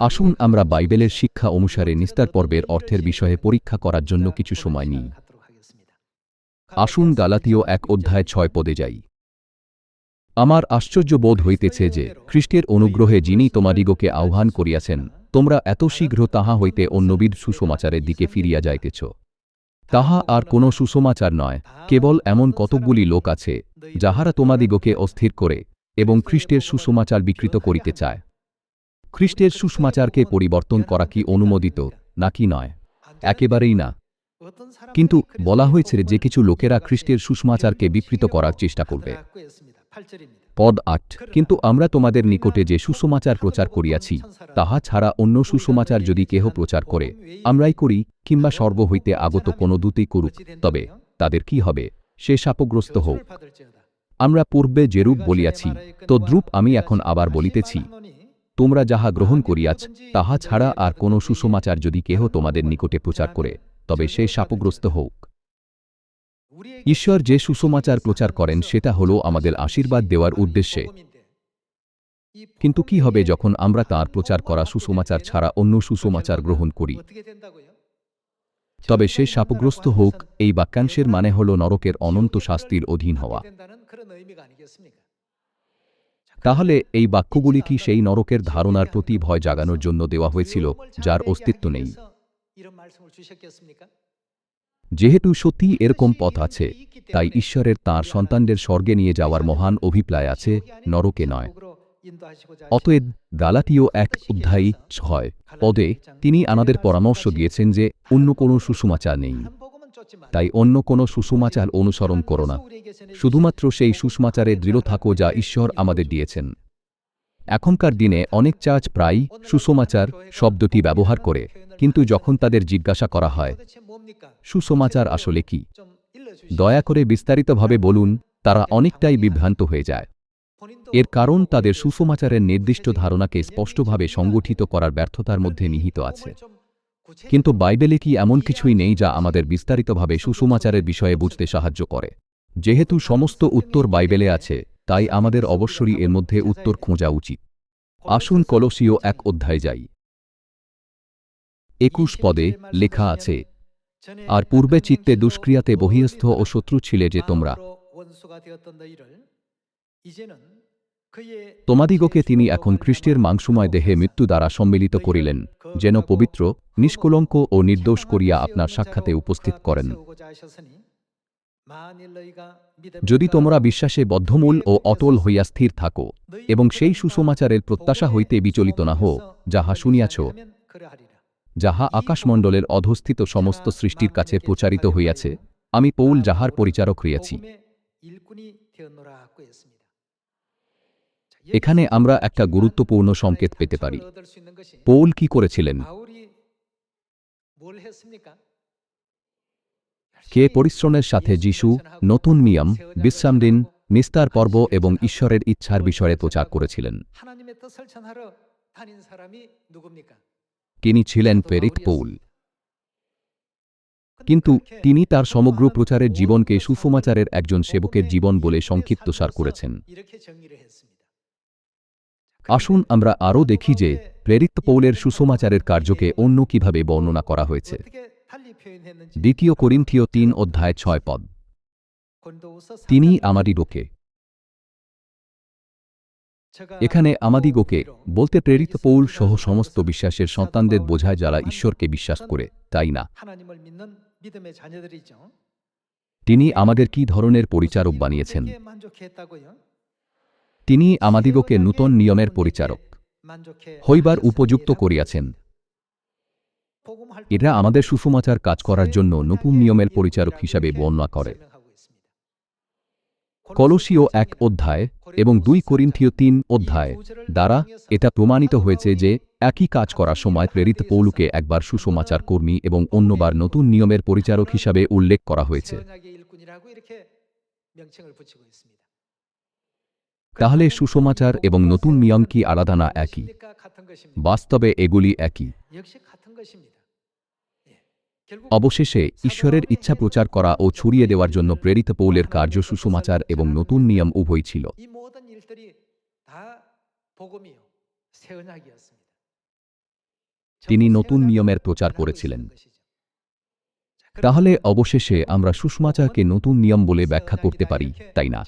আসুন আমরা বাইবেলের শিক্ষা অনুসারে নিস্তার পর্বের অর্থের বিষয়ে পরীক্ষা করার জন্য কিছু সময় নিই। আসুন গালাতীয় এক অধ্যায় ছয় পদে যাই। আমার আশ্চর্য বোধ হইতেছে যে, খ্রিস্টের অনুগ্রহে যিনি তোমাদিগকে আহ্বান করিয়াছেন, তোমরা এত শীঘ্র তাহা হইতে অন্যবিধ সুসমাচারের দিকে ফিরিয়া যাইতেছ। তাহা আর কোনো সুসমাচার নয়, কেবল এমন কতকগুলি লোক আছে, যাহারা তোমাদিগকে অস্থির করে এবং খ্রিস্টের সুসমাচার বিকৃত করিতে চায়। খ্রিস্টের সুসমাচারকে পরিবর্তন করা কি অনুমোদিত, নাকি নয়? একেবারেই না। কিন্তু বলা হয়েছে যে কিছু লোকেরা খ্রিস্টের সুসমাচারকে বিকৃত করার চেষ্টা করবে। পদ আট, কিন্তু আমরা তোমাদের নিকটে যে সুসমাচার প্রচার করিয়াছি, তাহা ছাড়া অন্য সুষমাচার যদি কেহ প্রচার করে, আমরাই করি, কিংবা সর্ব হইতে আগত কোনো দূতেই করুক, তবে তাদের কি হবে? সে শাপগ্রস্ত হোক। আমরা পূর্বে যেরূপ বলিয়াছি, তদ্রূপ আমি এখন আবার বলিতেছি তোমরা যাহা গ্রহণ করিয়াছ, তাহা ছাড়া আর কোনো সুসমাচার যদি কেহ তোমাদের নিকটে প্রচার করে, তবে সে শাপগ্রস্ত হোক। ঈশ্বর যে সুসমাচার প্রচার করেন, সেটা হল আমাদের আশীর্বাদ দেওয়ার উদ্দেশ্যে। কিন্তু কি হবে যখন আমরা তার প্রচার করা সুসমাচার ছাড়া অন্য সুসমাচার গ্রহণ করি? তবে সে সাপগ্রস্ত হোক, এই বাক্যাংশের মানে হল নরকের অনন্ত শাস্তির অধীন হওয়া। তাহলে এই বাক্যগুলি কি সেই নরকের ধারণার প্রতি ভয় জাগানোর জন্য দেওয়া হয়েছিল, যার অস্তিত্ব নেই? যেহেতু সত্যি এরকম পথ আছে, তাই ঈশ্বরের তাঁর সন্তানদের স্বর্গে নিয়ে যাওয়ার মহান অভিপ্রায় আছে, নরকে নয়। অতএব গালাতীয় এক অধ্যায়ী ছয় পদে তিনি আমাদের পরামর্শ দিয়েছেন যে, অন্য কোনো সুসমাচার নেই। তাই অন্য কোনো সুসমাচার অনুসরণ করো না। শুধুমাত্র সেই সুষমাচারে দৃঢ় থাকো যা ঈশ্বর আমাদের দিয়েছেন। এখনকার দিনে অনেক চার্চ প্রায় সুসমাচার শব্দটি ব্যবহার করে, কিন্তু যখন তাদের জিজ্ঞাসা করা হয় সুসমাচার আসলে কি? দয়া করে বিস্তারিতভাবে বলুন, তারা অনেকটাই বিভ্রান্ত হয়ে যায়। এর কারণ তাদের সুসমাচারের নির্দিষ্ট ধারণাকে স্পষ্টভাবে সংগঠিত করার ব্যর্থতার মধ্যে নিহিত আছে। কিন্তু বাইবেলে কি এমন কিছুই নেই যা আমাদের বিস্তারিতভাবে সুসমাচারের বিষয়ে বুঝতে সাহায্য করে? যেহেতু সমস্ত উত্তর বাইবেলে আছে, তাই আমাদের অবশ্যই এর মধ্যে উত্তর খোঁজা উচিত। আসুন কলসীয় এক অধ্যায় যাই। একুশ পদে লেখা আছে, আর পূর্বে চিত্তে দুষ্ক্রিয়াতে বহিস্থ ও শত্রু ছিলে যে তোমরা। তোমাদিগকে তিনি এখন খ্রিস্টের মাংসময় দেহে মৃত্যু দ্বারা সম্মিলিত করিলেন, যেন পবিত্র, নিষ্কলঙ্ক ও নির্দোষ করিয়া আপনার সাক্ষাতে উপস্থিত করেন। যদি তোমরা বিশ্বাসে বদ্ধমূল ও অটল হইয়া স্থির থাকো এবং সেই সুসমাচারের প্রত্যাশা হইতে বিচলিত না হো যাহা শুনিয়াছ। যাহা আকাশমণ্ডলের অধস্থিত সমস্ত সৃষ্টির কাছে প্রচারিত হইয়াছে আমি পৌল যাহার পরিচারক হইয়াছি। এখানে আমরা একটা গুরুত্বপূর্ণ সংকেত পেতে পারি। পৌল কি করেছিলেন? কে পরিশ্রমের সাথে যিশু নতুন নিয়ম বিশ্রাম দিন নিস্তার পর্ব এবং ঈশ্বরের ইচ্ছার বিষয়ে প্রচার করেছিলেন। তিনি ছিলেন প্রেরিত পৌল। কিন্তু তিনি তার সমগ্র প্রচারের জীবনকে সুসমাচারের একজন সেবকের জীবন বলে সংক্ষিপ্তসার করেছেন। আসুন আমরা আরও দেখি যে প্রেরিত পৌলের সুসমাচারের কার্যকে অন্য কীভাবে বর্ণনা করা হয়েছে। দ্বিতীয় করিন্থীয় তিন অধ্যায় ছয় পদ। তিনি আমাদিগকে এখানে আমাদিগকে বলতে প্রেরিত পৌল সহ সমস্ত বিশ্বাসের সন্তানদের বোঝায় যারা ঈশ্বরকে বিশ্বাস করে, তাই না? তিনি আমাদের কি ধরনের পরিচারক বানিয়েছেন? তিনি আমাদিগকে নূতন নিয়মের পরিচারক। হইবার উপযুক্ত করিয়াছেন। এরা আমাদের সুসমাচার কাজ করার জন্য নতুন নিয়মের পরিচারক হিসাবে বর্ণনা করে। কলসীয় এক অধ্যায় এবং দুই করিন্থীয় তিন অধ্যায় দ্বারা এটা প্রমাণিত হয়েছে যে একই কাজ করার সময় প্রেরিত পৌলুকে একবার সুসমাচার কর্মী এবং অন্যবার নতুন নিয়মের পরিচারক হিসাবে উল্লেখ করা হয়েছে। তাহলে সুসমাচার এবং নতুন নিয়ম কি আলাদা না একই? বাস্তবে এগুলি একই। অবশেষে ঈশ্বরের ইচ্ছা প্রচার করা ও ছড়িয়ে দেওয়ার জন্য প্রেরিত পৌলের কার্য সুসমাচার এবং নতুন নিয়ম উভয় ছিল। তিনি নতুন নিয়মের প্রচার করেছিলেন। তাহলে অবশেষে আমরা সুষমাচারকে নতুন নিয়ম বলে ব্যাখ্যা করতে পারি, তাই না?